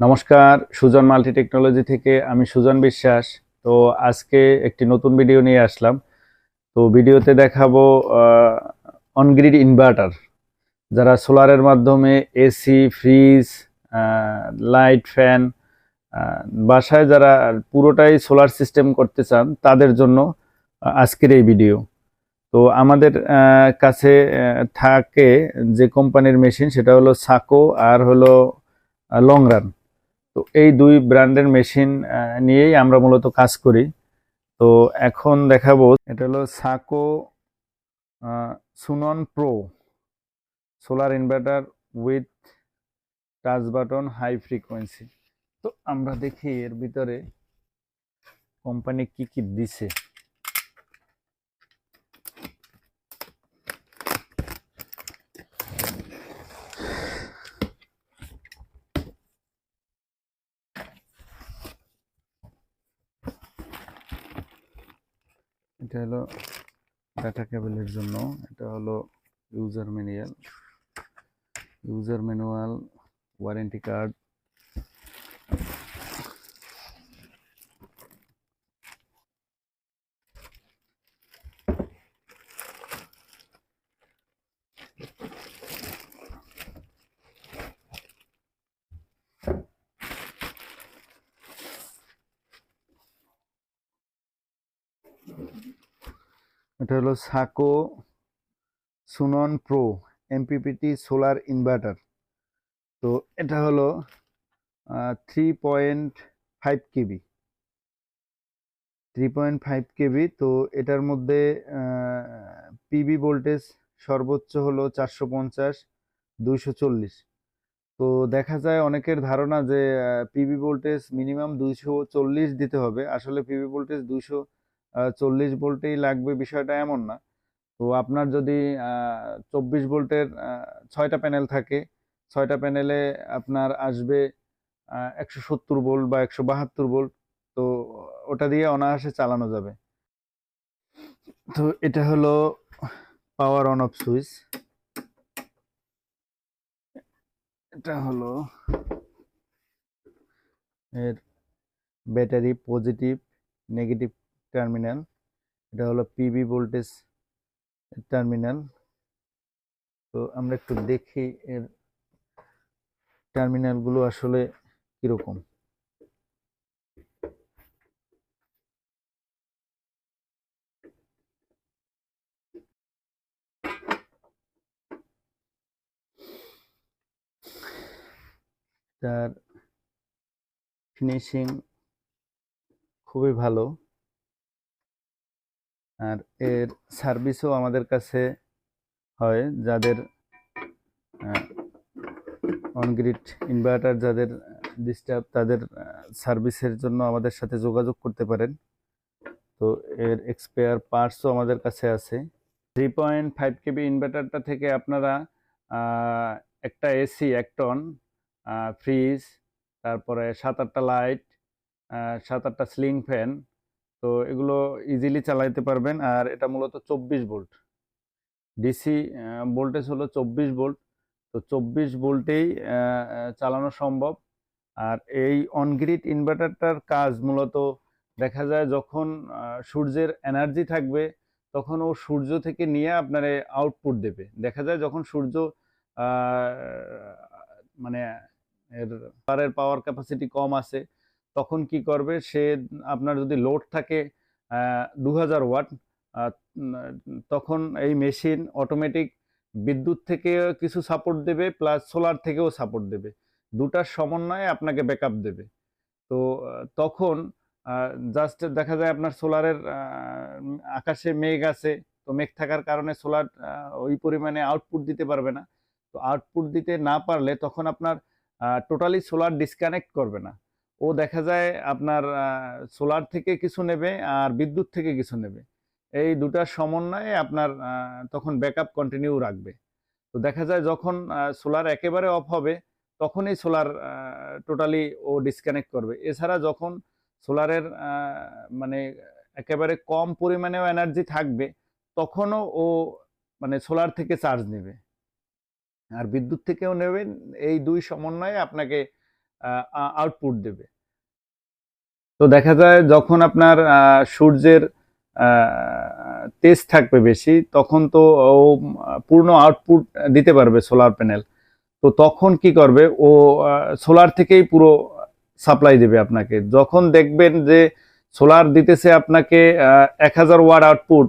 নমস্কার, Sujan multi technology থেকে আমি সুজন বিশ্বাস। তো আজকে একটি নতুন ভিডিও নিয়ে আসলাম। তো ভিডিওতে দেখাবো অনগ্রিড ইনভার্টার যারা সোলারের মাধ্যমে এসি, ফ্রিজ লাইট, ফ্যান বাসায় যারা পুরোটাই সোলার সিস্টেম করতে চান, তাদের জন্য আজকের এই ভিডিও। তো আমাদের কাছে থাকে যে কোম্পানির মেশিন, সেটা হলো সাকো, আর হলো লং রান তো এই দুই ব্র্যান্ডের মেশিন নিয়েই আমরা মূলত কাজ করি। তো এখন দেখাবো, এটা হলো Sako Sunon Pro. Solar inverter with touch button, high frequency. তো আমরা দেখি এর ভিতরে কোম্পানি কি কি দিছে এটা হলো ডাটা কেবলের জন্য এটা হলো user manual user manual warranty card এটা হলো Sako Sunon Pro, MPPT solar inverter. তো এটা হলো three point five KB three point five KB তো এটার মধ্যে পিবি ভোল্টেজ সর্বোচ্চ হলো চারশো পঞ্চাশ, দুইশো চল্লিশ। তো দেখা যায় অনেকের ধারণা যে পিবি ভোল্টেজ মিনিমাম দুইশো চল্লিশ দিতে হবে। আসলে পিবি ভোল্টেজ দুইশো চল্লিশ ভোল্টেই লাগবে বিষয়টা এমন না। তো আপনার যদি চব্বিশ ভোল্টের ছয়টা প্যানেল থাকে, ছয়টা প্যানেলে আপনার আসবে একশো সত্তর ভোল্ট বা একশো বাহাত্তর ভোল্ট, তো ওটা দিয়ে অনায়াসে চালানো যাবে। তো এটা হলো পাওয়ার অন অফ সুইচ এটা হলো এর ব্যাটারি পজিটিভ নেগেটিভ টার্মিনাল এটা হলো পিবি ভোল্টেজ টার্মিনাল তো আমরা একটু দেখি এর টার্মিনালগুলো আসলে কীরকম। তার ফিনিশিং খুবই ভালো। আর এর সার্ভিসও আমাদের কাছে হয় যাদের অনগ্রিড ইনভার্টার যাদের ডিস্টার্ব তাদের সার্ভিসের জন্য আমাদের সাথে যোগাযোগ করতে পারেন। তো এর এক্সপেয়ার পার্টসও আমাদের কাছে আছে। থ্রি পয়েন্ট ফাইভ কেবি ইনভার্টারটা থেকে আপনারা একটা এসি এক টন ফ্রিজ তারপরে সাত আটটা লাইট সাত আটটা স্লিং ফ্যান তো এগুলো ইজিলি চালাইতে পারবেন। আর এটা মূলত চব্বিশ ভোল্ট। ডিসি ভোল্টেজ হলো চব্বিশ ভোল্ট। তো চব্বিশ ভোল্টেই চালানো সম্ভব। আর এই অনগ্রিড ইনভার্টারটার কাজ মূলত দেখা যায় যখন সূর্যের এনার্জি থাকবে, তখন ও সূর্য থেকে নিয়ে আপনার আউটপুট দেবে। দেখা যায় যখন সূর্য মানে এর পাওয়ার ক্যাপাসিটি কম আছে তখন কি করবে? সে আপনার যদি লোড থাকে দু হাজার ওয়াট তখন এই মেশিন অটোমেটিক বিদ্যুৎ থেকে কিছু সাপোর্ট দেবে প্লাস সোলার থেকেও সাপোর্ট দেবে। দুটার সমন্বয়ে আপনাকে ব্যাকআপ দেবে। তো তখন জাস্ট দেখা যায় আপনার সোলারের আকাশে মেঘ আছে, তো মেঘ থাকার কারণে সোলার ওই পরিমাণে আউটপুট দিতে পারবে না। তো আউটপুট দিতে না পারলে তখন আপনার টোটালি সোলার ডিসকানেক্ট করবে না। ও দেখা যায় আপনার সোলার থেকে কিছু নেবে আর বিদ্যুৎ থেকে কিছু নেবে। এই দুটার সমন্বয়ে আপনার তখন ব্যাকআপ কন্টিনিউ রাখবে। তো দেখা যায় যখন সোলার একেবারে অফ হবে, তখনই সোলার টোটালি ও ডিসকানেক্ট করবে। এছাড়া যখন সোলারের মানে একেবারে কম পরিমাণেও এনার্জি থাকবে, তখনও ও মানে সোলার থেকে চার্জ নেবে। আর বিদ্যুৎ থেকেও নেবেন এই দুই সমন্বয়ে আপনাকে আউটপুট দেবে। তো দেখা যায় যখন আপনার সূর্যের তেজ থাকবে বেশি, তখন তো ও, পূর্ণ আউটপুট দিতে পারবে সোলার প্যানেল তো তখন কি করবে? ও সোলার থেকেই পুরো সাপ্লাই দেবে আপনাকে। যখন দেখবেন যে সোলার দিতেছে আপনাকে এক হাজার ওয়াট আউটপুট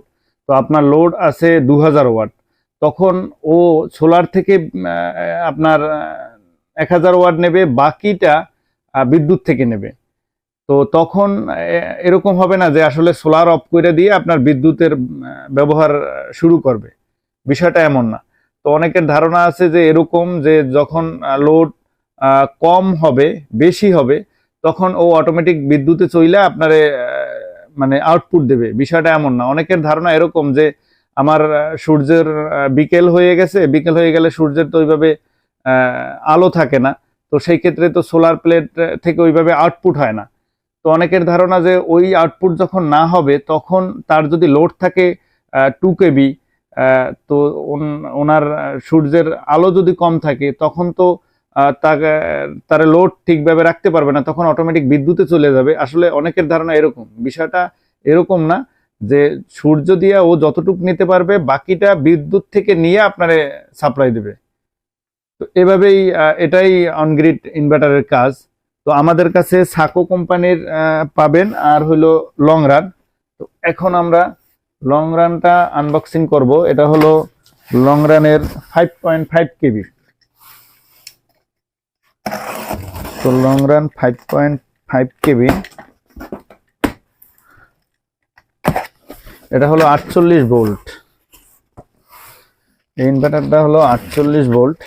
তো আপনার লোড আছে দু হাজার ওয়াট তখন ও সোলার থেকে আপনার এক হাজার ওয়াট নেবে, বাকিটা বিদ্যুৎ থেকে নেবে। তো তখন এরকম হবে না যে আসলে সোলার অফ করে দিয়ে আপনার বিদ্যুতের ব্যবহার শুরু করবে। বিষয়টা এমন না। তো অনেকের ধারণা আছে যে এরকম যে যখন লোড কম হবে, বেশি হবে, তখন ও অটোমেটিক বিদ্যুতে চইলে আপনারে মানে আউটপুট দেবে। বিষয়টা এমন না। অনেকের ধারণা এরকম যে আমার সূর্যের বিকেল হয়ে গেছে, বিকেল হয়ে গেলে সূর্যের তো ওইভাবে আলো থাকে না। তো সেই ক্ষেত্রে তো সোলার প্লেট থেকে ওইভাবে আউটপুট হয় না। তো অনেকের ধারণা যে ওই আউটপুট যখন না হবে, তখন তার যদি লোড থাকে টু কেবি তো ওনার সূর্যের আলো যদি কম থাকে, তখন তো তাকে তার লোড ঠিকভাবে রাখতে পারবে না, তখন অটোমেটিক বিদ্যুতে চলে যাবে। আসলে অনেকের ধারণা এরকম। বিষয়টা এরকম না যে সূর্য দিয়ে ও যতটুকু নিতে পারবে, বাকিটা বিদ্যুৎ থেকে নিয়ে আপনারে সাপ্লাই দেবে। তো এভাবেই এটাই অনগ্রিড ইনভার্টারের কাজ। তো আমাদের কাছে সাকো কোম্পানির পাবেন আর হলো লং রান। তো এখন আমরা লং রানটা আনবক্সিং করব। এটা হলো লং রানের ফাইভ পয়েন্ট ফাইভ কেবি। তো long run five point five KB. এটা হলো আটচল্লিশ ভোল্ট। এই ইনভার্টারটা হলো আটচল্লিশ ভোল্ট।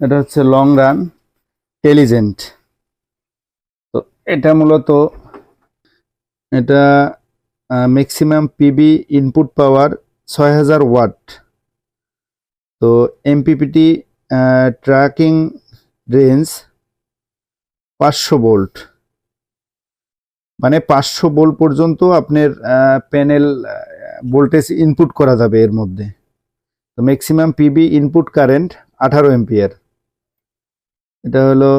এটা হচ্ছে লং রান টেলিজেন্ট তো এটা মূলত এটা ম্যাক্সিমাম পিবি ইনপুট পাওয়ার ছয় হাজার ওয়াট তো এমপিপিটি ট্র্যাকিং রেঞ্জ পাঁচশো বোল্ট মানে পাঁচশো বোল্ট পর্যন্ত আপনার প্যানেল ভোল্টেজ ইনপুট করা যাবে এর মধ্যে। তো ম্যাক্সিমাম পিবি ইনপুট কারেন্ট আঠারো এম্পিয়ার এটা হলো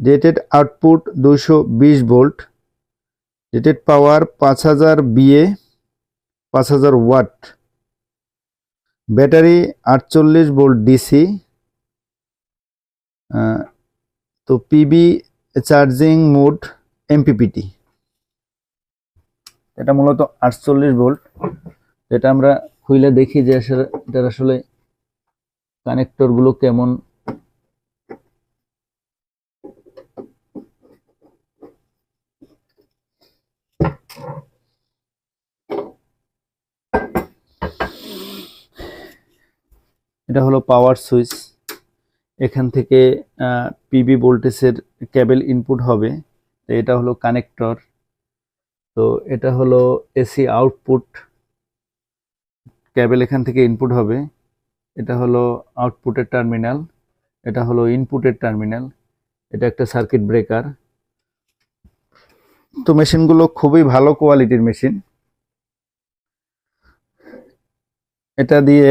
রেটেড আউটপুট দুশো বিশ ভোল্ট রেটেড পাওয়ার পাঁচ হাজার বিএ পাঁচ হাজার ওয়াট ব্যাটারি আটচল্লিশ ভোল্ট ডিসি তো পিবি চার্জিং মোড এমপিপিটি এটা মূলত আটচল্লিশ ভোল্ট এটা আমরা খুলে দেখি যে আসলে, এটার আসলে কানেক্টরগুলো কেমন এটা হলো পাওয়ার সুইচ এখান থেকে পিবি ভোল্টেজের কেবল ইনপুট হবে। তো এটা হলো কানেক্টর তো এটা হলো এসি আউটপুট কেবল এখান থেকে ইনপুট হবে। এটা হলো আউটপুটের টার্মিনাল এটা হলো ইনপুটের টার্মিনাল এটা একটা সার্কিট ব্রেকার তো মেশিনগুলো খুবই ভালো কোয়ালিটির মেশিন এটা দিয়ে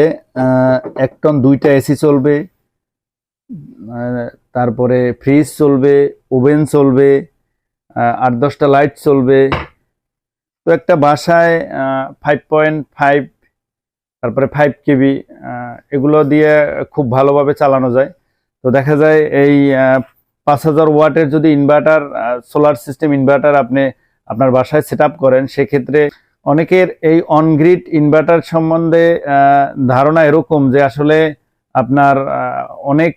এক টন দুইটা এসি চলবে তারপরে ফ্রিজ চলবে, ওভেন চলবে আট দশটা লাইট চলবে। তো একটা বাসায় ফাইভ পয়েন্ট ফাইভ তারপরে ফাইভ কেবি এগুলো দিয়ে খুব ভালোভাবে চালানো যায়। তো দেখা যায় এই পাঁচ হাজার ওয়াটের যদি ইনভার্টার সোলার সিস্টেম ইনভার্টার আপনি আপনার বাসায় সেট করেন, সেক্ষেত্রে অনেকের এই অনগ্রিড ইনভার্টার সম্বন্ধে ধারণা এরকম যে আসলে আপনার অনেক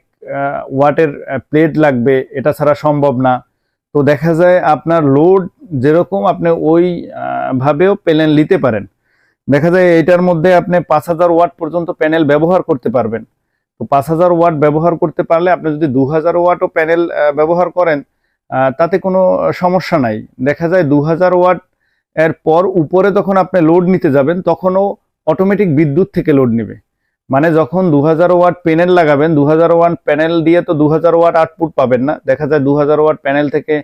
ওয়াটের প্লেট লাগবে, এটা ছাড়া সম্ভব না। তো দেখা যায় আপনার লোড যেরকম আপনি ওই ভাবেও প্যানেল নিতে পারেন। দেখা যায় এটার মধ্যে আপনি পাঁচ হাজার ওয়াট পর্যন্ত প্যানেল ব্যবহার করতে পারবেন। তো পাঁচ হাজার ওয়াট ব্যবহার করতে পারলে আপনি যদি দু হাজার ওয়াটও প্যানেল ব্যবহার করেন তাতে কোনো সমস্যা নাই। দেখা যায় দু হাজার ওয়াট এর পর উপরে যখন আপনি লোড নিতে যাবেন, তখনও অটোমেটিক বিদ্যুৎ থেকে লোড নেবে। মানে যখন দু হাজার ওয়াট প্যানেল লাগাবেন দু হাজার ওয়াট প্যানেল দিয়ে তো দু হাজার ওয়াট আউটপুট পাবেন না। দেখা যায় দু হাজার ওয়াট প্যানেল থেকে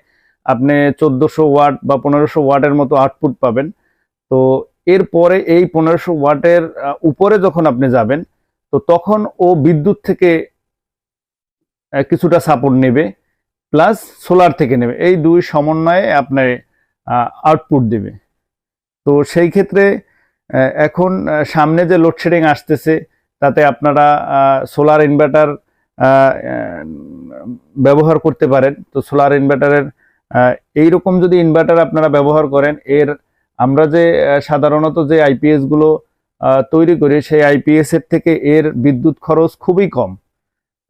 আপনি চোদ্দোশো ওয়াট বা পনেরোশো ওয়াটের মতো আউটপুট পাবেন। তো এরপরে এই পনেরোশো ওয়াটের উপরে যখন আপনি যাবেন, তো তখন ও বিদ্যুৎ থেকে কিছুটা সাপোর্ট নেবে প্লাস সোলার থেকে নেবে। এই দুই সমন্বয়ে আপনার আউটপুট দেবে। তো সেই ক্ষেত্রে এখন সামনে যে লোডশেডিং আসতেছে, তাতে আপনারা সোলার ইনভার্টার ব্যবহার করতে পারেন। তো সোলার ইনভার্টারের এইরকম যদি ইনভার্টার আপনারা ব্যবহার করেন, এর আমরা যে সাধারণত যে আইপিএসগুলো তৈরি করি, সেই আইপিএস এর থেকে এর বিদ্যুৎ খরচ খুবই কম।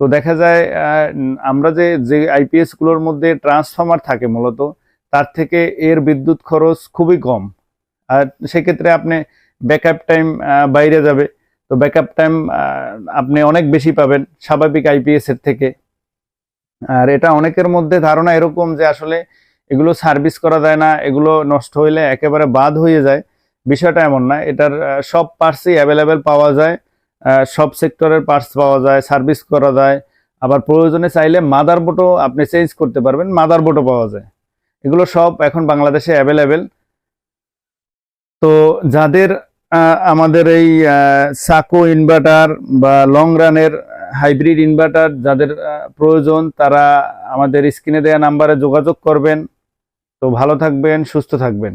তো দেখা যায় আমরা যে যে আইপিএসগুলোর মধ্যে ট্রান্সফর্মার থাকে মূলত, তার থেকে এর বিদ্যুৎ খরচ খুবই কম। আর সেক্ষেত্রে আপনি ব্যাকআপ টাইম বাইরে যাবে। তো ব্যাকআপ টাইম আপনি অনেক বেশি পাবেন স্বাভাবিক আইপিএস এর থেকে। আর এটা অনেকের মধ্যে ধারণা এরকম যে আসলে এগুলো সার্ভিস করা যায় না, এগুলো নষ্ট হইলে একেবারে বাদ হয়ে যায়। বিষয়টা এমন না, এটার সব পার্টসই অ্যাভেলেবেল পাওয়া যায়। সব সেক্টরের পার্টস পাওয়া যায় সার্ভিস করা যায়। আবার প্রয়োজনে চাইলে মাদার মাদারবোর্ডও আপনি চেঞ্জ করতে পারবেন মাদারবোর্ডও পাওয়া যায়। এগুলো সব এখন বাংলাদেশে অ্যাভেলেবেল তো যাদের আমাদের এই সাকো ইনভার্টার বা লং রানের হাইব্রিড ইনভার্টার যাদের প্রয়োজন, তারা আমাদের স্ক্রিনে দেওয়া নাম্বারে যোগাযোগ করবেন। তো ভালো থাকবেন, সুস্থ থাকবেন।